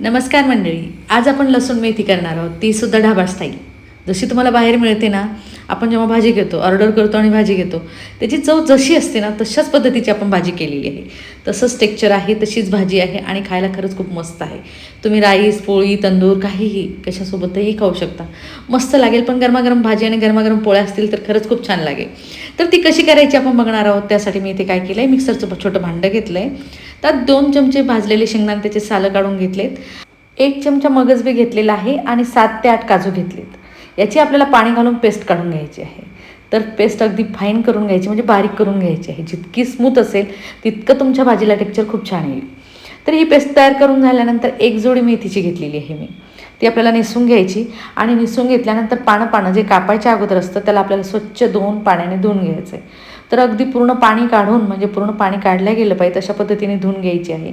नमस्कार मंडळी आज आपण लसूण मेथी करणार आहोत ती सुद्धा ढाबा स्टाईल जशी तुम्हाला बाहेर मिळते ना आपण जेव्हा भाजी घेतो ऑर्डर करतो आणि भाजी घेतो त्याची चव जशी असते ना तशाच पद्धतीची आपण भाजी केलेली आहे. तसंच टेक्चर आहे तशीच भाजी आहे आणि खायला खरंच खूप मस्त आहे. तुम्ही राईस पोळी तंदूर काहीही कशासोबतही खाऊ शकता. मस्त लागेल पण गरमागरम भाजी आणि गरमागरम पोळ्या असतील तर खरंच खूप छान लागेल. तर ती कशी करायची आपण बघणार आहोत त्यासाठी मी इथे काय केलं आहे मिक्सरचं छोटं भांडं घेतलं आहे त्यात दोन चमचे भाजलेले शेंगदाणे त्याचे सालं काढून घेतलेत. एक चमचा मगज बी घेतलेला आहे आणि सात ते आठ काजू घेतलेत. याची आपल्याला पाणी घालून पेस्ट काढून घ्यायची आहे. तर पेस्ट अगदी फाईन करून घ्यायची म्हणजे बारीक करून घ्यायची आहे. जितकी स्मूथ असेल तितकं तुमच्या भाजीला टेक्चर खूप छान येईल. तर ही पेस्ट तयार करून झाल्यानंतर एक जोडी मेथीची घेतलेली आहे मी. ती आपल्याला निसून घ्यायची आणि निसून घेतल्यानंतर पानं पानं जे कापायच्या अगोदर असतं त्याला आपल्याला स्वच्छ धुवून पाण्याने धुवून घ्यायचं आहे तर अगदी पूर्ण पाणी काढून म्हणजे पूर्ण पाणी काढलं गेलं पाहिजे तशा पद्धतीने धुवून घ्यायची आहे.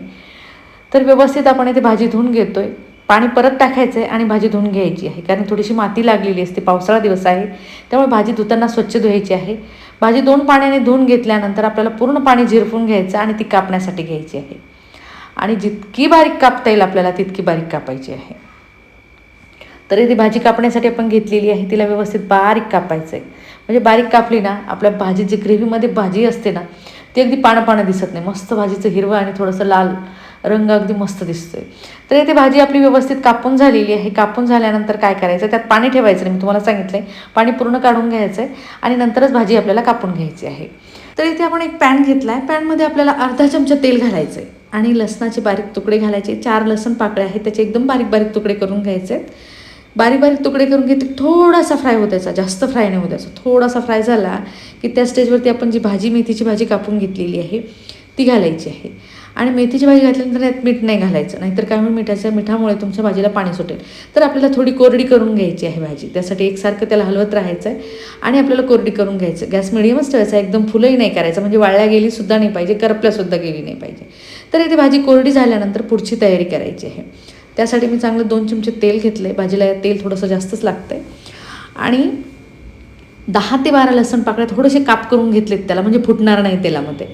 तर व्यवस्थित आपण इथे भाजी धुवून आहे पाणी परत टाकायचं आहे आणि भाजी धुवून घ्यायची आहे. कारण थोडीशी माती लागलेली असते पावसाळा दिवस आहे त्यामुळे भाजी धुताना स्वच्छ धुवायची आहे. भाजी दोन पाण्याने धुवून घेतल्यानंतर आपल्याला पूर्ण पाणी झिरपून घ्यायचं आणि ती कापण्यासाठी घ्यायची आहे. आणि जितकी बारीक कापता येईल आपल्याला तितकी बारीक कापायची आहे. तर ती भाजी कापण्यासाठी आपण घेतलेली आहे तिला व्यवस्थित बारीक कापायचं आहे म्हणजे बारीक कापली ना आपल्या भाजी जी ग्रेव्हीमध्ये भाजी असते ना ती अगदी पानं पानं दिसत नाही. मस्त भाजीचं हिरवं आणि थोडंसं लाल रंग अगदी मस्त दिसतोय. तर इथे भाजी आपली व्यवस्थित कापून झालेली आहे. कापून झाल्यानंतर काय करायचं त्यात पाणी ठेवायचं नाही. मी तुम्हाला सांगितलं आहे पाणी पूर्ण काढून घ्यायचं आहे आणि नंतरच भाजी आपल्याला कापून घ्यायची आहे. तर इथे आपण एक पॅन घेतला आहे पॅनमध्ये आपल्याला अर्धा चमचा तेल घालायचं आहे आणि लसणाचे बारीक तुकडे घालायचे. चार लसण पाकळे आहेत. त्याचे एकदम बारीक बारीक तुकडे करून घ्यायचे आहेत बारीक बारीक तुकडे करून घेतले थोडासा फ्राय होत द्यायचा जास्त फ्राय नाही होत द्यायचा. थोडासा फ्राय झाला की त्या स्टेजवरती आपण जी भाजी मेथीची भाजी कापून घेतलेली आहे ती घालायची आहे. आणि मेथीची भाजी घातल्यानंतर यात मीठ नाही घालायचं. नाहीतर काय म्हणून मिठाच्या मिठामुळे तुमच्या भाजीला पाणी सुटेल. तर आपल्याला थोडी कोरडी करून घ्यायची आहे भाजी. त्यासाठी एकसारखं त्याला हलवत राहायचं आहे आणि आपल्याला कोरडी करून घ्यायचं. गॅस मिडियमच ठेवायचा. एकदम फुलंही नाही करायचं. म्हणजे वाळल्या गेलीसुद्धा नाही पाहिजे. करपल्यासुद्धा गेली नाही पाहिजे. तर इथे भाजी कोरडी झाल्यानंतर पुढची तयारी करायची आहे. त्यासाठी मी चांगलं दोन चमचे तेल घेतले भाजीला तेल थोडंसं जास्तच लागतं आहे आणि दहा ते बारा लसण पाकळ्या थोडेसे काप करून घेतलेत त्याला म्हणजे फुटणार नाही तेलामध्ये.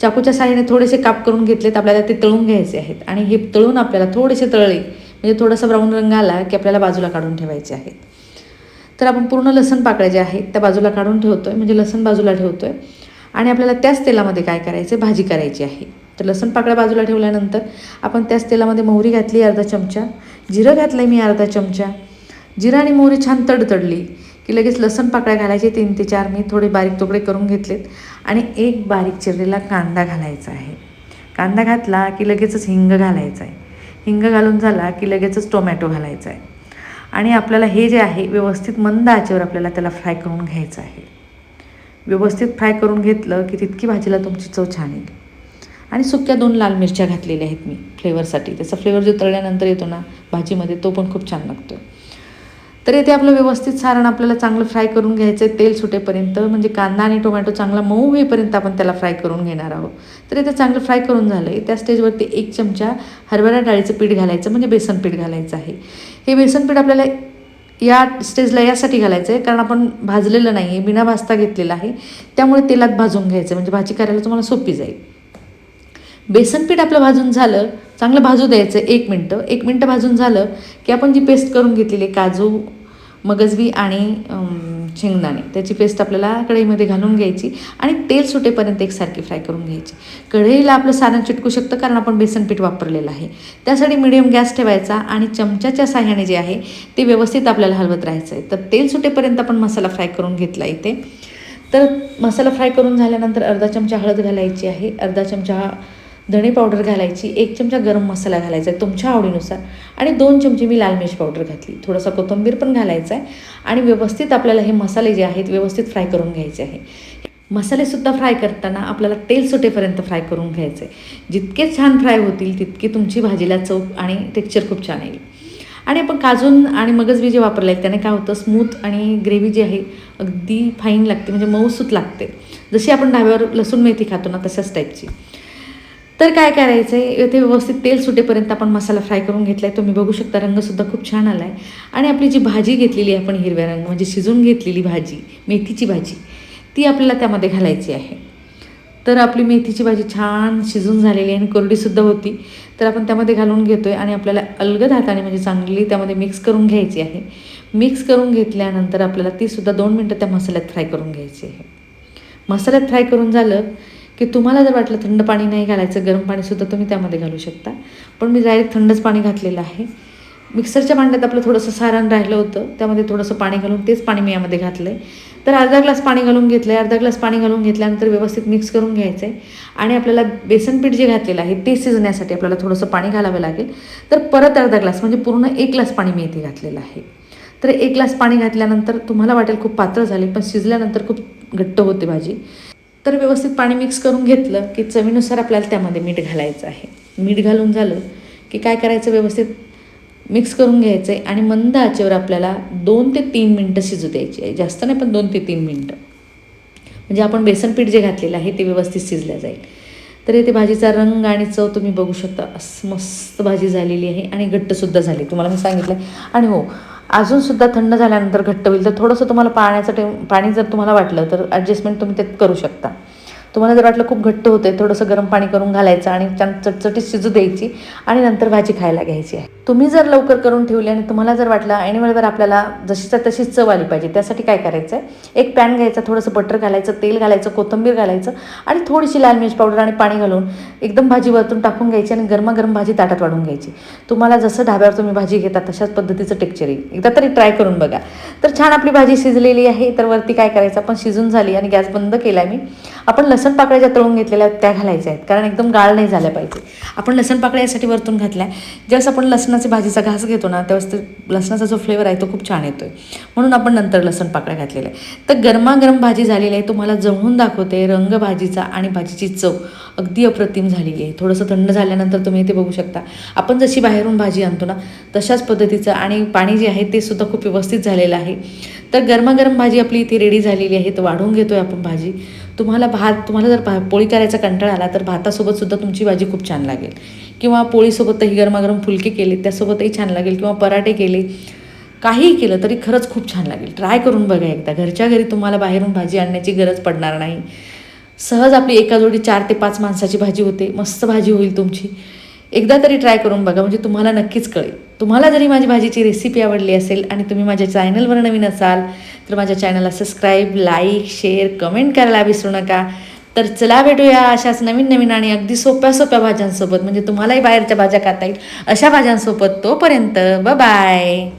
चाकूच्या साहाय्याने थोडेसे काप करून घेतलेत आपल्याला ते तळून घ्यायचे आहेत. आणि हे तळून आपल्याला थोडेसे तळले म्हणजे थोडासा ब्राऊन रंग आला की आपल्याला बाजूला काढून ठेवायचे आहेत. तर आपण पूर्ण लसण पाकळ्या ज्या आहेत त्या बाजूला काढून ठेवतो आहे म्हणजे लसण बाजूला ठेवतो आहे आणि आपल्याला त्याच तेलामध्ये काय करायचं भाजी करायची आहे. तर लसण पाकळ्या बाजूला ठेवल्यानंतर आपण त्याच तेलामध्ये मोहरी घातली अर्धा चमचा. जिरं घातलं आहे मी अर्धा चमचा. जिरं आणि मोहरी छान तडतडली की लगेच लसण पाकळ्या घालायचे तीन ते चार. मी थोडे बारीक तुकडे करून घेतलेत आणि एक बारीक चिरलेला कांदा घालायचा आहे. कांदा घातला की लगेचच हिंग घालायचा आहे हिंग घालून झाला की लगेचच टोमॅटो घालायचा आहे आणि आपल्याला हे जे आहे व्यवस्थित मंद आचेवर आपल्याला त्याला फ्राय करून घ्यायचं आहे. व्यवस्थित फ्राय करून घेतलं की तितकी भाजीला तुमची चव छान येईल. आणि सुक्या दोन लाल मिरच्या घातलेल्या आहेत मी फ्लेवरसाठी. त्याचा फ्लेवर जो तळल्यानंतर येतो ना भाजीमध्ये तो पण खूप छान लागतो. तर येथे आपलं व्यवस्थित सारण आपल्याला चांगलं फ्राय करून घ्यायचं आहे तेल सुटेपर्यंत. म्हणजे कांदा आणि टोमॅटो चांगला मऊ होईपर्यंत आपण त्याला फ्राय करून घेणार आहोत. तर इथे चांगलं फ्राय करून झालं आहे त्या स्टेजवरती एक चमचा हरभरा डाळीचं पीठ घालायचं म्हणजे बेसन पीठ घालायचं आहे. हे बेसन पीठ आपल्याला या स्टेजला यासाठी घालायचं आहे कारण आपण भाजलेलं नाही आहे बिना भाजता घेतलेलं आहे. त्यामुळे तेलात भाजून घ्यायचं म्हणजे भाजी करायला तुम्हाला सोपी जाईल. बेसन पीठ आपलं भाजून झालं चांगलं भाजू द्यायचं एक मिनटं. एक मिनटं भाजून झालं की आपण जी पेस्ट करून घेतलेली काजू मगजबी आणि शेंगदाणे त्याची पेस्ट आपल्याला कढईमध्ये घालून घ्यायची आणि तेल सुटेपर्यंत एकसारखी फ्राय करून घ्यायची. कढईला आपलं सारण चिटकू शकतं कारण आपण बेसन पीठ वापरलेलं आहे. त्यासाठी मिडियम गॅस ठेवायचा आणि चमच्याच्या साह्याने जे आहे ते व्यवस्थित आपल्याला हलवत राहायचं आहे तर तेल सुटेपर्यंत आपण मसाला फ्राय करून घेतला इथे. तर मसाला फ्राय करून झाल्यानंतर अर्धा चमचा हळद घालायची आहे. अर्धा चमचा धणे पावडर घालायची एक चमचा गरम मसाला घालायचा आहे तुमच्या आवडीनुसार. आणि दोन चमचे मी लाल मिरची पावडर घातली. थोडासा कोथिंबीर पण घालायचा आहे. आणि व्यवस्थित आपल्याला हे मसाले जे आहेत व्यवस्थित फ्राय करून घ्यायचे आहे. मसालेसुद्धा फ्राय करताना आपल्याला तेल सुटेपर्यंत फ्राय करून घ्यायचं आहे. जितके छान फ्राय होतील तितकी तुमची भाजीला चव आणि टेक्स्चर खूप छान येईल. आणि आपण काजून आणि मगजबी जे वापरले आहेत त्याने काय होतं स्मूथ आणि ग्रेव्ही जी आहे अगदी फाईन लागते. म्हणजे मऊसूत लागते. जशी आपण डाव्यावर लसूण मेथी खातो ना तशाच टाईपची तर काय करायचं आहे इथे व्यवस्थित तेल सुटेपर्यंत आपण मसाला फ्राय करून घेतला आहे तुम्ही बघू शकता रंगसुद्धा खूप छान आला आहे आणि आपली जी भाजी घेतलेली आहे आपण हिरव्या रंग म्हणजे शिजून घेतलेली भाजी मेथीची भाजी ती आपल्याला त्यामध्ये घालायची आहे. तर आपली मेथीची भाजी छान शिजून झालेली आहे आणि कोरडीसुद्धा होती. तर आपण त्यामध्ये घालून घेतो आहे आणि आपल्याला अलगद हाताने म्हणजे चांगली त्यामध्ये मिक्स करून घ्यायची आहे. मिक्स करून घेतल्यानंतर आपल्याला तीसुद्धा दोन मिनटं त्या मसाल्यात फ्राय करून घ्यायची आहे. मसाल्यात फ्राय करून झालं की तुम्हाला जर वाटलं थंड पाणी नाही घालायचं गरम पाणीसुद्धा तुम्ही त्यामध्ये घालू शकता. पण मी डायरेक्ट थंडच पाणी घातलेलं आहे. मिक्सरच्या भांड्यात आपलं थोडंसं सारण राहिलं होतं त्यामध्ये थोडंसं पाणी घालून तेच पाणी मी यामध्ये घातलं आहे तर अर्धा ग्लास पाणी घालून घेतलं आहे अर्धा ग्लास पाणी घालून घेतल्यानंतर व्यवस्थित मिक्स करून घ्यायचं आहे आणि आपल्याला बेसन पीठ जे घातलेलं आहे ते शिजण्यासाठी आपल्याला थोडंसं पाणी घालावं लागेल. तर परत अर्धा ग्लास म्हणजे पूर्ण एक ग्लास पाणी मी इथे घातलेलं आहे. तर एक ग्लास पाणी घातल्यानंतर तुम्हाला वाटेल खूप पातळ झाले पण शिजल्यानंतर खूप घट्ट होते भाजी. तर व्यवस्थित पाणी मिक्स करून घेतलं की चवीनुसार आपल्याला त्यामध्ये मीठ घालायचं आहे. मीठ घालून झालं की काय करायचं? व्यवस्थित मिक्स करून घ्यायचं आहे आणि मंद आचेवर आपल्याला दोन ते तीन मिनटं शिजू द्यायची आहे. जास्त नाही पण दोन ते तीन मिनटं. म्हणजे आपण बेसन पीठ जे घातलेलं आहे ते व्यवस्थित शिजलं जाईल. तर इथे भाजीचा रंग आणि चव तुम्ही बघू शकता. असं मस्त भाजी झालेली आहे आणि घट्टसुद्धा झाली. तुम्हाला मी सांगितलं आणि हो अजूनसुद्धा थंड झाल्यानंतर घट्ट होईल. तर थोडंसं तुम्हाला पाण्याचं टे पाणी जर तुम्हाला वाटलं तर ॲडजस्टमेंट तुम्ही त्यात करू शकता. तुम्हाला जर वाटलं खूप घट्ट होते थोडंसं गरम पाणी करून घालायचं आणि छान चटचटीत शिजू द्यायची आणि नंतर भाजी खायला घ्यायची आहे. तुम्ही जर लवकर करून ठेवली आणि तुम्हाला जर वाटलं ऐनवेळेवर वेळेवर आपल्याला जशीचा तशीच चव आली पाहिजे त्यासाठी काय करायचं आहे एक पॅन घ्यायचा थोडंसं बटर घालायचं तेल घालायचं कोथिंबीर घालायचं आणि थोडीशी लाल मिरची पावडर आणि पाणी घालून एकदम भाजी वरतून टाकून घ्यायची आणि गरमागरम भाजी ताटात वाढून घ्यायची. तुम्हाला जसं ढाब्यावर तुम्ही भाजी घेता तशाच पद्धतीचं टेक्चर येईल. एकदा तरी ट्राय करून बघा. तर छान आपली भाजी शिजलेली आहे. तर वरती काय करायचं आपण शिजून झाली आणि गॅस बंद केला आहे मी. आपण लसण पाकळ्या ज्या तळून घेतलेल्या आहेत त्या घालायच्या आहेत. कारण एकदम गाळ नाही झाल्या पाहिजे. आपण लसण पाकळ्या यासाठी वरतून घातल्या. जसं आपण लसणाची भाजीचा घास घेतो ना त्यावेळेस ते लसणाचा जो फ्लेवर आहे तो खूप छान येतो आहे म्हणून आपण नंतर लसण पाकळ्या घातलेल्या आहे तर गरमागरम भाजी झालेली आहे तुम्हाला जळून दाखवते रंग भाजीचा आणि भाजीची चव. अगदी अप्रतिम झालेली आहे. थोडंसं थंड झाल्यानंतर तुम्ही इथे बघू शकता. आपण जशी बाहेरून भाजी आणतो ना तशाच पद्धतीचं आणि पाणी जे आहे ते सुद्धा खूप व्यवस्थित झालेलं आहे. तर गरमागरम भाजी आपली इथे रेडी झालेली आहे तर वाढवून घेतो आहे आपण भाजी. तुम्हाला भात तुम्हाला जर भा पोळी करायचा कंटाळा आला तर भातासोबत सुद्धा तुमची भाजी खूप छान लागेल. किंवा पोळीसोबतही गरमागरम फुलके केले त्यासोबतही छान लागेल. किंवा पराठे केले काहीही केलं तरी खरंच खूप छान लागेल. ट्राय करून बघा एकदा. घरच्या घरी तुम्हाला बाहेरून भाजी आणण्याची गरज पडणार नाही. सहज आपली एका जोडी चार ते पाच माणसाची भाजी होते. मस्त भाजी होईल तुमची. एकदा तरी ट्राय करून बघा. म्हणजे तुम्हाला नक्कीच कळेल. तुम्हाला जरी माझी भाजीची रेसिपी आवडली असेल आणि तुम्ही माझ्या चॅनलवर नवीन असाल तर माझ्या चॅनलला सबस्क्राईब लाईक शेअर कमेंट करायला विसरू नका. तर चला भेटूया अशाच नवीन नवीन आणि अगदी सोप्या सोप्या भाज्यांसोबत. म्हणजे तुम्हालाही बाहेरच्या भाज्या खाता येईल अशा भाज्यांसोबत तोपर्यंत ब बाय